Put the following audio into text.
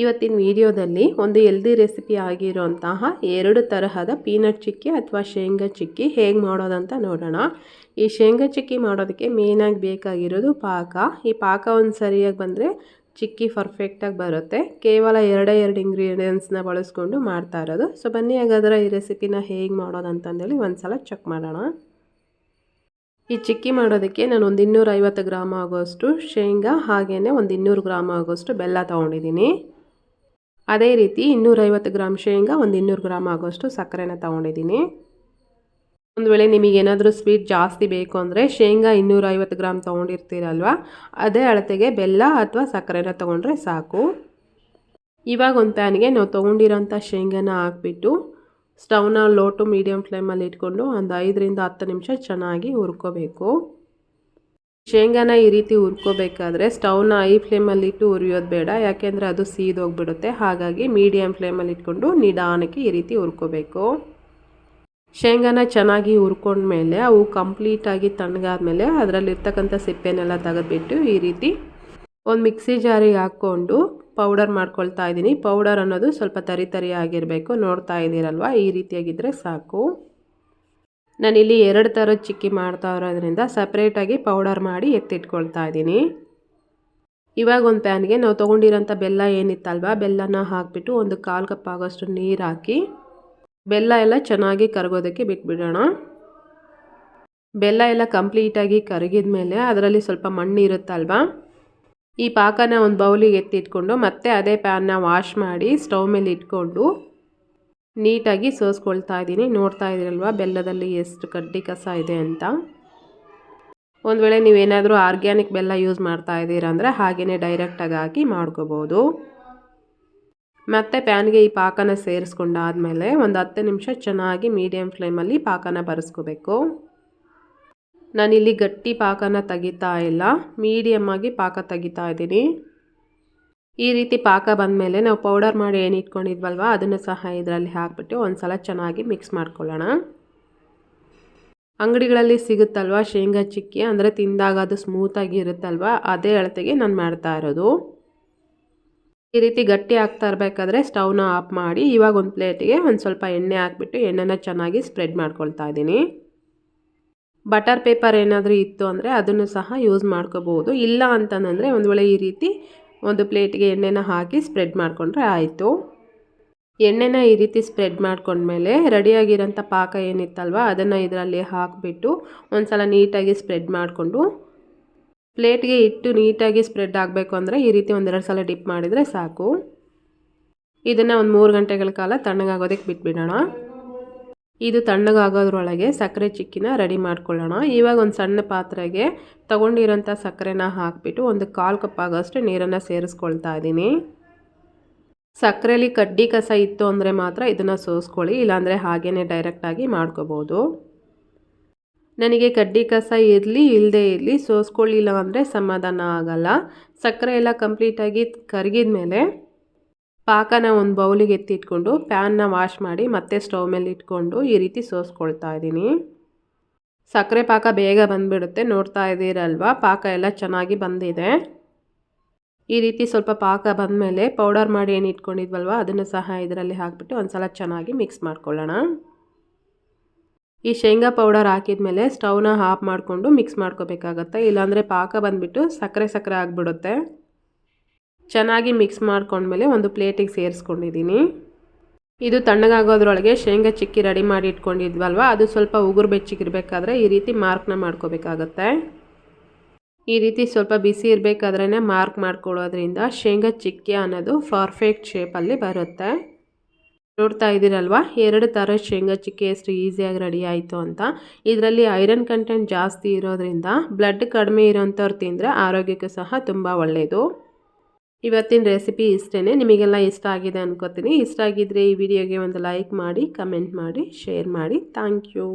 ಇವತ್ತಿನ ವಿಡಿಯೋದಲ್ಲಿ ಒಂದು ಎಲ್ದಿ ರೆಸಿಪಿ ಆಗಿರೋಂತಹ ಎರಡು ತರಹದ ಪೀನಟ್ ಚಿಕ್ಕಿ ಅಥವಾ ಶೇಂಗಾ ಚಿಕ್ಕಿ ಹೇಗೆ ಮಾಡೋದಂತ ನೋಡೋಣ. ಈ ಶೇಂಗಾ ಚಿಕ್ಕಿ ಮಾಡೋದಕ್ಕೆ ಮೇಯ್ನಾಗಿ ಬೇಕಾಗಿರೋದು ಪಾಕ. ಈ ಪಾಕ ಒಂದು ಸರಿಯಾಗಿ ಬಂದರೆ ಚಿಕ್ಕಿ ಪರ್ಫೆಕ್ಟಾಗಿ ಬರುತ್ತೆ. ಕೇವಲ ಎರಡೇ ಎರಡು ಇಂಗ್ರೀಡಿಯೆಂಟ್ಸ್ನ ಬಳಸ್ಕೊಂಡು ಮಾಡ್ತಾ ಇರೋದು. ಸೊ ಬನ್ನಿ ಹಾಗಾದ್ರೆ ಈ ರೆಸಿಪಿನ ಹೇಗೆ ಮಾಡೋದಂತಂದೇಳಿ ಒಂದು ಸಲ ಚೆಕ್ ಮಾಡೋಣ. ಈ ಚಿಕ್ಕಿ ಮಾಡೋದಕ್ಕೆ ನಾನು ಒಂದು ಇನ್ನೂರೈವತ್ತು ಗ್ರಾಮ್ ಆಗೋಷ್ಟು ಶೇಂಗಾ ಹಾಗೆಯೇ ಒಂದು ಇನ್ನೂರು ಗ್ರಾಮ್ ಆಗೋಷ್ಟು ಬೆಲ್ಲ ತೊಗೊಂಡಿದ್ದೀನಿ. ಅದೇ ರೀತಿ ಇನ್ನೂರೈವತ್ತು ಗ್ರಾಮ್ ಶೇಂಗಾ, ಒಂದು ಇನ್ನೂರು ಗ್ರಾಮ್ ಆಗೋಷ್ಟು ಸಕ್ಕರೆನ ತೊಗೊಂಡಿದ್ದೀನಿ. ಒಂದು ವೇಳೆ ನಿಮಗೇನಾದರೂ ಸ್ವೀಟ್ ಜಾಸ್ತಿ ಬೇಕು ಅಂದರೆ ಶೇಂಗಾ ಇನ್ನೂರೈವತ್ತು ಗ್ರಾಮ್ ತೊಗೊಂಡಿರ್ತೀರಲ್ವ, ಅದೇ ಅಳತೆಗೆ ಬೆಲ್ಲ ಅಥವಾ ಸಕ್ಕರೆನ ತೊಗೊಂಡ್ರೆ ಸಾಕು. ಇವಾಗ ಒಂದು ಪ್ಯಾನ್ಗೆ ನಾವು ತೊಗೊಂಡಿರೋಂಥ ಶೇಂಗಾನ ಹಾಕ್ಬಿಟ್ಟು ಸ್ಟವ್ನ ಲೋ ಟು ಮೀಡಿಯಮ್ ಫ್ಲೇಮಲ್ಲಿ ಇಟ್ಕೊಂಡು ಒಂದು ಐದರಿಂದ ಹತ್ತು ನಿಮಿಷ ಚೆನ್ನಾಗಿ ಹುರ್ಕೋಬೇಕು. ಶೇಂಗಾನ ಈ ರೀತಿ ಹುರ್ಕೋಬೇಕಾದ್ರೆ ಸ್ಟವ್ನ ಐ ಫ್ಲೇಮಲ್ಲಿ ಇಟ್ಟು ಹುರಿಯೋದು ಬೇಡ. ಯಾಕೆಂದರೆ ಅದು ಸೀದೋಗ್ಬಿಡುತ್ತೆ ಹಾಗಾಗಿ ಮೀಡಿಯಮ್ ಫ್ಲೇಮಲ್ಲಿ ಇಟ್ಕೊಂಡು ನಿಧಾನಕ್ಕೆ ಈ ರೀತಿ ಹುರ್ಕೋಬೇಕು. ಶೇಂಗಾನ ಚೆನ್ನಾಗಿ ಹುರ್ಕೊಂಡ್ಮೇಲೆ ಅವು ಕಂಪ್ಲೀಟಾಗಿ ತಣ್ಣಗಾದ್ಮೇಲೆ ಅದರಲ್ಲಿರ್ತಕ್ಕಂಥ ಸಿಪ್ಪೆನೆಲ್ಲ ತೆಗೆದ್ಬಿಟ್ಟು ಈ ರೀತಿ ಒಂದು ಮಿಕ್ಸಿ ಜಾರಿಗೆ ಹಾಕ್ಕೊಂಡು ಪೌಡರ್ ಮಾಡ್ಕೊಳ್ತಾ ಇದ್ದೀನಿ. ಪೌಡರ್ ಅನ್ನೋದು ಸ್ವಲ್ಪ ತರಿ ತರಿ ಆಗಿರಬೇಕು. ನೋಡ್ತಾ ಇದ್ದೀರಲ್ವ? ಈ ರೀತಿಯಾಗಿದ್ದರೆ ಸಾಕು. ನಾನಿಲ್ಲಿ ಎರಡು ಥರದ ಚಿಕ್ಕಿ ಮಾಡ್ತಾ ಇರೋದ್ರಿಂದ ಸಪ್ರೇಟಾಗಿ ಪೌಡರ್ ಮಾಡಿ ಎತ್ತಿಟ್ಕೊಳ್ತಾ ಇದ್ದೀನಿ. ಇವಾಗ ಒಂದು ಪ್ಯಾನ್ಗೆ ನಾವು ತೊಗೊಂಡಿರೋಂಥ ಬೆಲ್ಲ ಏನಿತ್ತಲ್ವ, ಬೆಲ್ಲನ ಹಾಕಿಬಿಟ್ಟು ಒಂದು ಕಾಲು ಕಪ್ ಆಗೋಷ್ಟು ನೀರು ಹಾಕಿ, ಬೆಲ್ಲ ಎಲ್ಲ ಚೆನ್ನಾಗಿ ಕರಗೋದಕ್ಕೆ ಬಿಟ್ಬಿಡೋಣ. ಬೆಲ್ಲ ಎಲ್ಲ ಕಂಪ್ಲೀಟಾಗಿ ಕರಗಿದ ಮೇಲೆ ಅದರಲ್ಲಿ ಸ್ವಲ್ಪ ಮಣ್ಣು ಇರುತ್ತಲ್ವ ಈ ಪಾಕನ ಒಂದು ಬೌಲಿಗೆ ಎತ್ತಿಟ್ಕೊಂಡು ಮತ್ತೆ ಅದೇ ಪ್ಯಾನ್ನ ವಾಶ್ ಮಾಡಿ ಸ್ಟವ್ ಮೇಲೆ ಇಟ್ಕೊಂಡು ನೀಟಾಗಿ ಸೋಸ್ಕೊಳ್ತಾ ಇದ್ದೀನಿ. ನೋಡ್ತಾ ಇದ್ದೀರಲ್ವ? ಬೆಲ್ಲದಲ್ಲಿ ಎಷ್ಟು ಕಡ್ಡಿ ಕಸ ಇದೆ ಅಂತ. ಒಂದು ವೇಳೆ ನೀವೇನಾದರೂ ಆರ್ಗ್ಯಾನಿಕ್ ಬೆಲ್ಲ ಯೂಸ್ ಮಾಡ್ತಾ ಇದ್ದೀರಂದರೆ ಹಾಗೆಯೇ ಡೈರೆಕ್ಟಾಗಿ ಹಾಕಿ ಮಾಡ್ಕೋಬೋದು. ಮತ್ತು ಪ್ಯಾನ್ಗೆ ಈ ಪಾಕನ ಸೇರಿಸ್ಕೊಂಡಾದಮೇಲೆ ಒಂದು ಹತ್ತು ನಿಮಿಷ ಚೆನ್ನಾಗಿ ಮೀಡಿಯಮ್ ಫ್ಲೇಮಲ್ಲಿ ಪಾಕನ ಬರೆಸ್ಕೋಬೇಕು. ನಾನಿಲ್ಲಿ ಗಟ್ಟಿ ಪಾಕನ ತೆಗಿತಾ ಇಲ್ಲ. ಮೀಡಿಯಮ್ಮಾಗಿ ಪಾಕ ತೆಗಿತಾ ಇದ್ದೀನಿ. ಈ ರೀತಿ ಪಾಕ ಬಂದಮೇಲೆ ನಾವು ಪೌಡರ್ ಮಾಡಿ ಏನು ಇಟ್ಕೊಂಡಿದ್ವಲ್ವ, ಅದನ್ನು ಸಹ ಇದರಲ್ಲಿ ಹಾಕ್ಬಿಟ್ಟು ಒಂದು ಸಲ ಚೆನ್ನಾಗಿ ಮಿಕ್ಸ್ ಮಾಡ್ಕೊಳ್ಳೋಣ. ಅಂಗಡಿಗಳಲ್ಲಿ ಸಿಗುತ್ತಲ್ವ ಶೇಂಗಾ ಚಿಕ್ಕಿ? ಅಂದರೆ ತಿಂದಾಗ ಅದು ಸ್ಮೂತಾಗಿ ಇರುತ್ತಲ್ವ? ಅದೇ ಅಳತೆಗೆ ನಾನು ಮಾಡ್ತಾ ಇರೋದು. ಈ ರೀತಿ ಗಟ್ಟಿ ಆಗ್ತಾ ಇರಬೇಕಾದ್ರೆ ಸ್ಟವ್ನ ಆಫ್ ಮಾಡಿ ಇವಾಗ ಒಂದು ಪ್ಲೇಟಿಗೆ ಒಂದು ಸ್ವಲ್ಪ ಎಣ್ಣೆ ಹಾಕ್ಬಿಟ್ಟು ಎಣ್ಣೆನ ಚೆನ್ನಾಗಿ ಸ್ಪ್ರೆಡ್ ಮಾಡ್ಕೊಳ್ತಾ ಇದ್ದೀನಿ. ಬಟರ್ ಪೇಪರ್ ಏನಾದರೂ ಇತ್ತು ಅಂದರೆ ಅದನ್ನು ಸಹ ಯೂಸ್ ಮಾಡ್ಕೋಬೋದು. ಇಲ್ಲ ಅಂತಂದರೆ ಒಂದು ವೇಳೆ ಈ ರೀತಿ ಒಂದು ಪ್ಲೇಟ್ಗೆ ಎಣ್ಣೆನ ಹಾಕಿ ಸ್ಪ್ರೆಡ್ ಮಾಡಿಕೊಂಡ್ರೆ ಆಯಿತು. ಎಣ್ಣೆನ ಈ ರೀತಿ ಸ್ಪ್ರೆಡ್ ಮಾಡಿಕೊಂಡ್ಮೇಲೆ ರೆಡಿಯಾಗಿರೋಂಥ ಪಾಕ ಏನಿತ್ತಲ್ವ, ಅದನ್ನು ಇದರಲ್ಲಿ ಹಾಕಿಬಿಟ್ಟು ಒಂದು ಸಲ ನೀಟಾಗಿ ಸ್ಪ್ರೆಡ್ ಮಾಡಿಕೊಂಡು ಪ್ಲೇಟ್ಗೆ ಇಟ್ಟು ನೀಟಾಗಿ ಸ್ಪ್ರೆಡ್ ಆಗಬೇಕು ಅಂದರೆ ಈ ರೀತಿ ಒಂದೆರಡು ಸಲ ಡಿಪ್ ಮಾಡಿದರೆ ಸಾಕು. ಇದನ್ನು ಒಂದು ಮೂರು ಗಂಟೆಗಳ ಕಾಲ ತಣ್ಣಗಾಗೋದಕ್ಕೆ ಬಿಟ್ಬಿಡೋಣ. ಇದು ತಣ್ಣಗಾಗೋದ್ರೊಳಗೆ ಸಕ್ಕರೆ ಚಿಕ್ಕಿನ ರೆಡಿ ಮಾಡ್ಕೊಳ್ಳೋಣ. ಇವಾಗ ಒಂದು ಸಣ್ಣ ಪಾತ್ರೆಗೆ ತೊಗೊಂಡಿರೋಂಥ ಸಕ್ಕರೆನ ಹಾಕಿಬಿಟ್ಟು ಒಂದು ಕಾಲು ಕಪ್ ಆಗೋಷ್ಟು ನೀರನ್ನು ಸೇರಿಸ್ಕೊಳ್ತಾ ಇದ್ದೀನಿ. ಸಕ್ಕರೆಯಲ್ಲಿ ಕಡ್ಡಿ ಕಸ ಇತ್ತು ಅಂದರೆ ಮಾತ್ರ ಇದನ್ನು ಸೋಸ್ಕೊಳ್ಳಿ, ಇಲ್ಲಾಂದರೆ ಹಾಗೇ ಡೈರೆಕ್ಟಾಗಿ ಮಾಡ್ಕೋಬೋದು. ನನಗೆ ಕಡ್ಡಿ ಕಸ ಇರಲಿ ಇಲ್ಲದೆ ಇರಲಿ ಸೋಸ್ಕೊಳ್ಳಿಲ್ಲ ಅಂದರೆ ಸಮಾಧಾನ ಆಗಲ್ಲ. ಸಕ್ಕರೆ ಎಲ್ಲ ಕಂಪ್ಲೀಟಾಗಿ ಕರಗಿದ ಮೇಲೆ ಪಾಕನ ಒಂದು ಬೌಲಿಗೆ ಎತ್ತಿಟ್ಕೊಂಡು ಪ್ಯಾನ್ನ ವಾಶ್ ಮಾಡಿ ಮತ್ತೆ ಸ್ಟವ್ ಮೇಲೆ ಇಟ್ಕೊಂಡು ಈ ರೀತಿ ಸೋಸ್ಕೊಳ್ತಾ ಇದ್ದೀನಿ. ಸಕ್ಕರೆ ಪಾಕ ಬೇಗ ಬಂದುಬಿಡುತ್ತೆ, ನೋಡ್ತಾ ಇದ್ದೀರಲ್ವ? ಪಾಕ ಎಲ್ಲ ಚೆನ್ನಾಗಿ ಬಂದಿದೆ. ಈ ರೀತಿ ಸ್ವಲ್ಪ ಪಾಕ ಬಂದಮೇಲೆ ಪೌಡರ್ ಮಾಡಿ ಏನು ಇಟ್ಕೊಂಡಿದ್ವಲ್ವ, ಅದನ್ನು ಸಹ ಇದರಲ್ಲಿ ಹಾಕಿಬಿಟ್ಟು ಒಂದು ಸಲ ಚೆನ್ನಾಗಿ ಮಿಕ್ಸ್ ಮಾಡ್ಕೊಳ್ಳೋಣ. ಈ ಶೇಂಗಾ ಪೌಡರ್ ಹಾಕಿದ ಮೇಲೆ ಸ್ಟವ್ನ ಆಫ್ ಮಾಡಿಕೊಂಡು ಮಿಕ್ಸ್ ಮಾಡ್ಕೋಬೇಕಾಗತ್ತೆ. ಇಲ್ಲಾಂದರೆ ಪಾಕ ಬಂದುಬಿಟ್ಟು ಸಕ್ಕರೆ ಸಕ್ಕರೆ ಆಗಿಬಿಡುತ್ತೆ. ಚೆನ್ನಾಗಿ ಮಿಕ್ಸ್ ಮಾಡ್ಕೊಂಡ್ಮೇಲೆ ಒಂದು ಪ್ಲೇಟಿಗೆ ಸೇರಿಸ್ಕೊಂಡಿದ್ದೀನಿ. ಇದು ತಣ್ಣಗಾಗೋದ್ರೊಳಗೆ ಶೇಂಗಾ ಚಿಕ್ಕಿ ರೆಡಿ ಮಾಡಿ ಇಟ್ಕೊಂಡಿದ್ವಲ್ವ? ಅದು ಸ್ವಲ್ಪ ಉಗುರು ಬೆಚ್ಚಿಗಿರ್ಬೇಕಾದ್ರೆ ಈ ರೀತಿ ಮಾರ್ಕ್ನ ಮಾಡ್ಕೋಬೇಕಾಗತ್ತೆ. ಈ ರೀತಿ ಸ್ವಲ್ಪ ಬಿಸಿ ಇರಬೇಕಾದ್ರೇ ಮಾರ್ಕ್ ಮಾಡ್ಕೊಳ್ಳೋದ್ರಿಂದ ಶೇಂಗಾ ಚಿಕ್ಕಿ ಅನ್ನೋದು ಪರ್ಫೆಕ್ಟ್ ಶೇಪಲ್ಲಿ ಬರುತ್ತೆ. ನೋಡ್ತಾ ಇದ್ದೀರಲ್ವ? ಎರಡು ಥರ ಶೇಂಗಾ ಚಿಕ್ಕಿ ಎಷ್ಟು ಈಸಿಯಾಗಿ ರೆಡಿ ಆಯಿತು ಅಂತ. ಇದರಲ್ಲಿ ಐರನ್ ಕಂಟೆಂಟ್ ಜಾಸ್ತಿ ಇರೋದ್ರಿಂದ ಬ್ಲಡ್ ಕಡಿಮೆ ಇರೋಂಥವ್ರು ತಿಂದರೆ ಆರೋಗ್ಯಕ್ಕೆ ಸಹ ತುಂಬ ಒಳ್ಳೆಯದು ಇವತ್ತಿನ ರೆಸಿಪಿ ಇಷ್ಟೇ ನಿಮಗೆಲ್ಲ ಇಷ್ಟ ಆಗಿದೆ ಅನ್ಕೋತೀನಿ. ಇಷ್ಟ ಆಗಿದ್ದರೆ ಈ ವಿಡಿಯೋಗೆ ಒಂದು ಲೈಕ್ ಮಾಡಿ, ಕಮೆಂಟ್ ಮಾಡಿ, ಶೇರ್ ಮಾಡಿ. Thank you.